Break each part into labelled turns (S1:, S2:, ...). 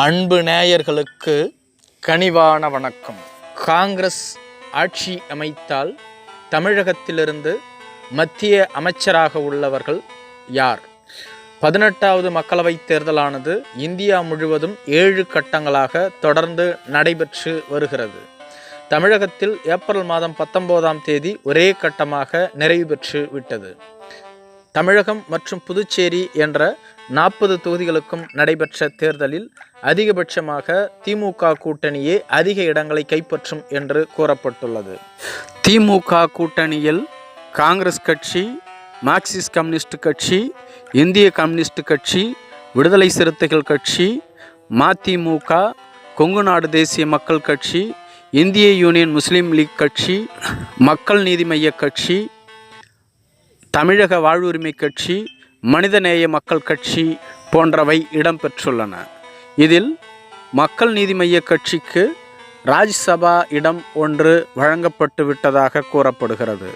S1: அன்பு நேயர்களுக்கு கனிவான வணக்கம். காங்கிரஸ் ஆட்சி அமைத்தால் தமிழகத்திலிருந்து மத்திய அமைச்சராக உள்ளவர்கள் யார்? பதினெட்டாவது மக்களவைத் தேர்தலானது இந்தியா முழுவதும் ஏழு கட்டங்களாக தொடர்ந்து நடைபெற்று வருகிறது. தமிழகத்தில் ஏப்ரல் மாதம் பத்தொன்பதாம் தேதி ஒரே கட்டமாக நிறைவு பெற்று விட்டது. தமிழகம் மற்றும் புதுச்சேரி என்ற நாற்பது தொகுதிகளுக்கும் நடைபெற்ற தேர்தலில் அதிகபட்சமாக திமுக கூட்டணியே அதிக இடங்களை கைப்பற்றும் என்று கூறப்பட்டுள்ளது. திமுக கூட்டணியில் காங்கிரஸ் கட்சி மார்க்சிஸ்ட் கம்யூனிஸ்ட் கட்சி இந்திய கம்யூனிஸ்ட் கட்சி விடுதலை சிறுத்தைகள் கட்சி மதிமுக கொங்கு நாடு தேசிய மக்கள் கட்சி இந்திய யூனியன் முஸ்லீம் லீக் கட்சி மக்கள் நீதி மைய கட்சி தமிழக வாழ்வுரிமை கட்சி மனிதநேய மக்கள் கட்சி போன்றவை இடம்பெற்றுள்ளன. இதில் மக்கள் நீதி மைய கட்சிக்கு ராஜ்யசபா இடம் ஒன்று வழங்கப்பட்டு விட்டதாக கூறப்படுகிறது.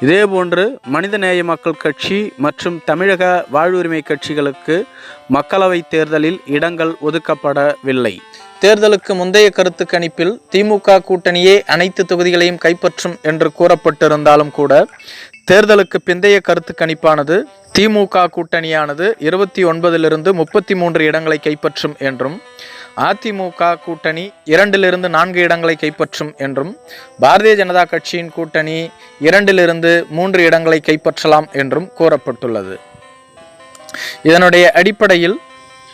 S1: இதேபோன்று மனிதநேய மக்கள் கட்சி மற்றும் தமிழக வாழ்வுரிமை கட்சிகளுக்கு மக்களவை தேர்தலில் இடங்கள் ஒதுக்கப்படவில்லை. தேர்தலுக்கு முந்தைய கருத்து கணிப்பில் திமுக கூட்டணியே அனைத்து தொகுதிகளையும் கைப்பற்றும் என்று கூறப்பட்டிருந்தாலும் கூட தேர்தலுக்கு பிந்தைய கருத்து கணிப்பானது திமுக கூட்டணியானது இருபத்தி ஒன்பதிலிருந்து முப்பத்தி மூன்று இடங்களை கைப்பற்றும் என்றும் அதிமுக கூட்டணி இரண்டிலிருந்து நான்கு இடங்களை கைப்பற்றும் என்றும் பாரதிய ஜனதா கட்சியின் கூட்டணி இரண்டிலிருந்து மூன்று இடங்களை கைப்பற்றலாம் என்றும் கூறப்பட்டுள்ளது. இதனுடைய அடிப்படையில்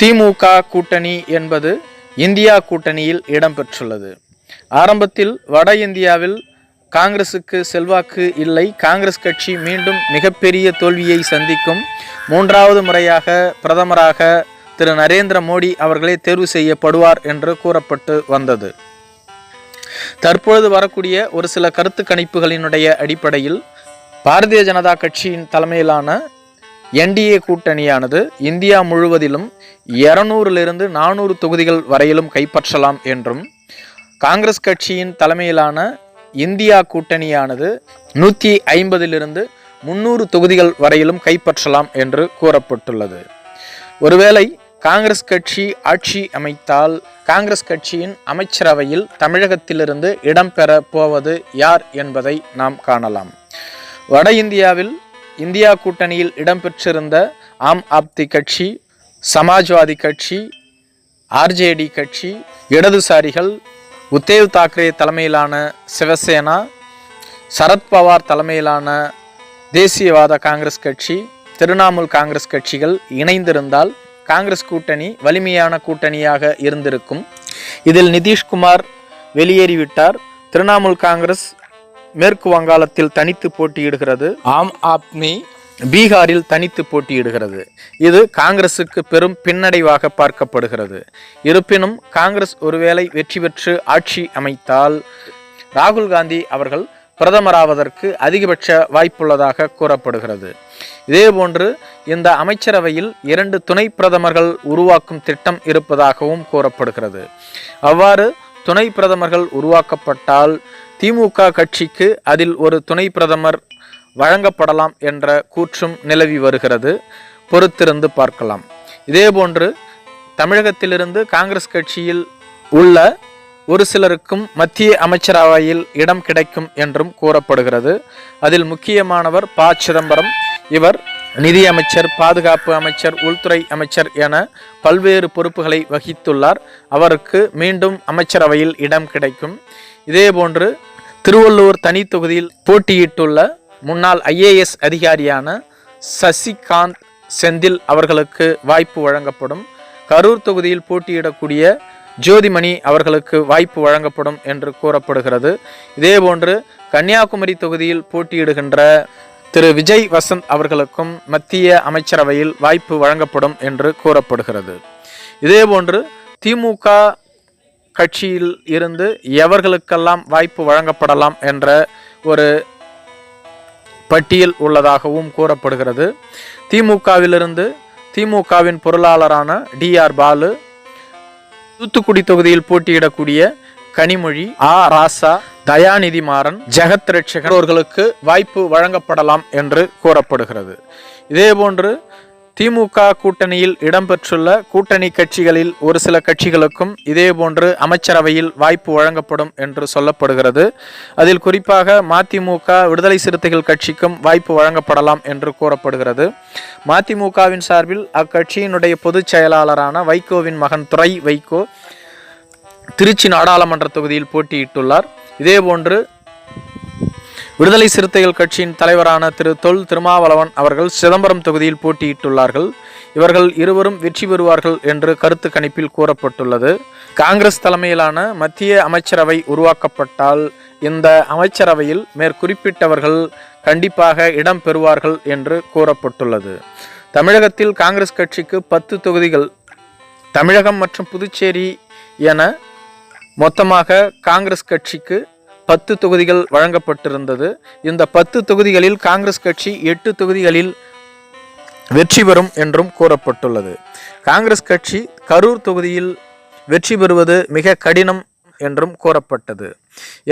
S1: திமுக கூட்டணி என்பது இந்தியா கூட்டணியில் இடம்பெற்றுள்ளது. ஆரம்பத்தில் வட இந்தியாவில் காங்கிரசுக்கு செல்வாக்கு இல்லை. காங்கிரஸ் கட்சி மீண்டும் மிகப்பெரிய தோல்வியை சந்திக்கும். மூன்றாவது முறையாக பிரதமராக திரு நரேந்திர மோடி அவர்களே தேர்வு செய்யப்படுவார் என்று கூறப்பட்டு வந்தது. தற்பொழுது வரக்கூடிய ஒரு சில கருத்து கணிப்புகளினுடைய அடிப்படையில் பாரதிய ஜனதா கட்சியின் தலைமையிலான என்டிஏ கூட்டணியானது இந்தியா முழுவதிலும் இருநூறிலிருந்து நானூறு தொகுதிகள் வரையிலும் கைப்பற்றலாம் என்றும் காங்கிரஸ் கட்சியின் தலைமையிலான இந்தியா கூட்டணியானது நூற்றி ஐம்பதிலிருந்து முன்னூறு தொகுதிகள் வரையிலும் கைப்பற்றலாம் என்று கூறப்பட்டுள்ளது. ஒருவேளை காங்கிரஸ் கட்சி ஆட்சி அமைத்தால் காங்கிரஸ் கட்சியின் அமைச்சரவையில் தமிழகத்திலிருந்து இடம்பெற போவது யார் என்பதை நாம் காணலாம். வட இந்தியாவில் இந்தியா கூட்டணியில் இடம்பெற்றிருந்த ஆம் ஆப்தி கட்சி சமாஜ்வாதி கட்சி ஆர்ஜேடி கட்சி இடதுசாரிகள் உத்தேவ் தாக்கரே தலைமையிலான சிவசேனா சரத்பவார் தலைமையிலான தேசியவாத காங்கிரஸ் கட்சி திரிணாமுல் காங்கிரஸ் கட்சிகள் இணைந்திருந்தால் காங்கிரஸ் கூட்டணி வலிமையான கூட்டணியாக இருந்திருக்கும். இதில் நிதிஷ்குமார் வெளியேறிவிட்டார். திரிணாமுல் காங்கிரஸ் மேற்கு வங்காளத்தில் தனித்து போட்டியிடுகிறது. ஆம் ஆத்மி பீகாரில் தனித்து போட்டியிடுகிறது. இது காங்கிரசுக்கு பெரும் பின்னடைவாக பார்க்கப்படுகிறது. இருப்பினும் காங்கிரஸ் ஒருவேளை வெற்றி பெற்று ஆட்சி அமைத்தால் ராகுல் காந்தி அவர்கள் பிரதமராவதற்கு அதிகபட்ச வாய்ப்புள்ளதாக கூறப்படுகிறது. இதேபோன்று இந்த அமைச்சரவையில் இரண்டு துணை பிரதமர்கள் உருவாக்கும் திட்டம் இருப்பதாகவும் கூறப்படுகிறது. அவ்வாறு துணை பிரதமர்கள் உருவாக்கப்பட்டால் திமுக கட்சிக்கு அதில் ஒரு துணை பிரதமர் வழங்கப்படலாம் என்ற கூற்றும் நிலவி வருகிறது. பொறுத்திருந்து பார்க்கலாம். இதேபோன்று தமிழகத்திலிருந்து காங்கிரஸ் கட்சியில் உள்ள ஒரு சிலருக்கும் மத்திய அமைச்சரவையில் இடம் கிடைக்கும் என்றும் கூறப்படுகிறது. அதில் முக்கியமானவர் ப. சிதம்பரம். இவர் நிதியமைச்சர் பாதுகாப்பு அமைச்சர் உள்துறை அமைச்சர் என பல்வேறு பொறுப்புகளை வகித்துள்ளார். அவருக்கு மீண்டும் அமைச்சரவையில் இடம் கிடைக்கும். இதேபோன்று திருவள்ளூர் தனி தொகுதியில் போட்டியிட்டுள்ள முன்னாள் ஐஏஎஸ் அதிகாரியான சசிகாந்த் செந்தில் அவர்களுக்கு வாய்ப்பு வழங்கப்படும். கரூர் தொகுதியில் போட்டியிடக்கூடிய ஜோதிமணி அவர்களுக்கு வாய்ப்பு வழங்கப்படும் என்று கூறப்படுகிறது. இதேபோன்று கன்னியாகுமரி தொகுதியில் போட்டியிடுகின்ற திரு. விஜய் வசந்த் அவர்களுக்கும் மத்திய அமைச்சரவையில் வாய்ப்பு வழங்கப்படும் என்று கூறப்படுகிறது. இதேபோன்று திமுக கட்சியில் இருந்து எவர்களுக்கெல்லாம் வாய்ப்பு வழங்கப்படலாம் என்ற ஒரு பட்டியல் உள்ளதாகவும் கூறப்படுகிறது. திமுகவிலிருந்து திமுகவின் பொருளாளரான டிஆர் பாலு தூத்துக்குடி தொகுதியில் போட்டியிடக்கூடிய கனிமொழி ஆ. ராசா தயாநிதி மாறன் ஜெகத் ரட்சகர் அவர்களுக்கு வாய்ப்பு வழங்கப்படலாம் என்று கூறப்படுகிறது. இதேபோன்று திமுக கூட்டணியில் இடம்பெற்றுள்ள கூட்டணி கட்சிகளில் ஒரு சில கட்சிகளுக்கும் இதேபோன்று அமைச்சரவையில் வாய்ப்பு வழங்கப்படும் என்று சொல்லப்படுகிறது. அதில் குறிப்பாக மதிமுக விடுதலை சிறுத்தைகள் கட்சிக்கும் வாய்ப்பு வழங்கப்படலாம் என்று கூறப்படுகிறது. மதிமுகவின் சார்பில் அக்கட்சியினுடைய பொதுச் செயலாளரான வைகோவின் மகன் துறை வைகோ திருச்சி நாடாளுமன்ற தொகுதியில் போட்டியிட்டுள்ளார். இதேபோன்று விடுதலை சிறுத்தைகள் கட்சியின் தலைவரான திரு தொல் திருமாவளவன் அவர்கள் சிதம்பரம் தொகுதியில் போட்டியிட்டுள்ளார்கள். இவர்கள் இருவரும் வெற்றி பெறுவார்கள் என்று கருத்து கணிப்பில் கூறப்பட்டுள்ளது. காங்கிரஸ் தலைமையிலான மத்திய அமைச்சரவை உருவாக்கப்பட்டால் இந்த அமைச்சரவையில் மேற்குறிப்பிட்டவர்கள் கண்டிப்பாக இடம் பெறுவார்கள் என்று கூறப்பட்டுள்ளது. தமிழகத்தில் காங்கிரஸ் கட்சிக்கு பத்து தொகுதிகள் தமிழகம் மற்றும் புதுச்சேரி என மொத்தமாக காங்கிரஸ் கட்சிக்கு பத்து தொகுதிகள் வழங்கப்பட்டிருந்தது. இந்த பத்து தொகுதிகளில் காங்கிரஸ் கட்சி எட்டு தொகுதிகளில் வெற்றி பெறும் என்றும் கூறப்பட்டுள்ளது. காங்கிரஸ் கட்சி கரூர் தொகுதியில் வெற்றி பெறுவது மிக கடினம் என்றும் கூறப்பட்டது.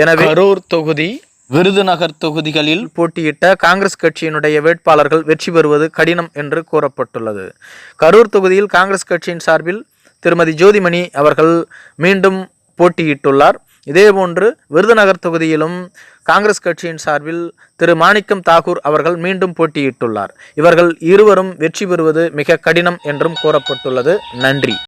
S1: எனவே கரூர் தொகுதி விருதுநகர் தொகுதிகளில் போட்டியிட்ட காங்கிரஸ் கட்சியினுடைய வேட்பாளர்கள் வெற்றி பெறுவது கடினம் என்று கூறப்பட்டுள்ளது. கரூர் தொகுதியில் காங்கிரஸ் கட்சியின் சார்பில் திருமதி ஜோதிமணி அவர்கள் மீண்டும் போட்டியிட்டுள்ளார். இதேபோன்று விருதுநகர் தொகுதியிலும் காங்கிரஸ் கட்சியின் சார்பில் திரு மாணிக்கம் தாகூர் அவர்கள் மீண்டும் போட்டியிட்டுள்ளார். இவர்கள் இருவரும் வெற்றி பெறுவது மிக கடினம் என்றும் கூறப்பட்டுள்ளது. நன்றி.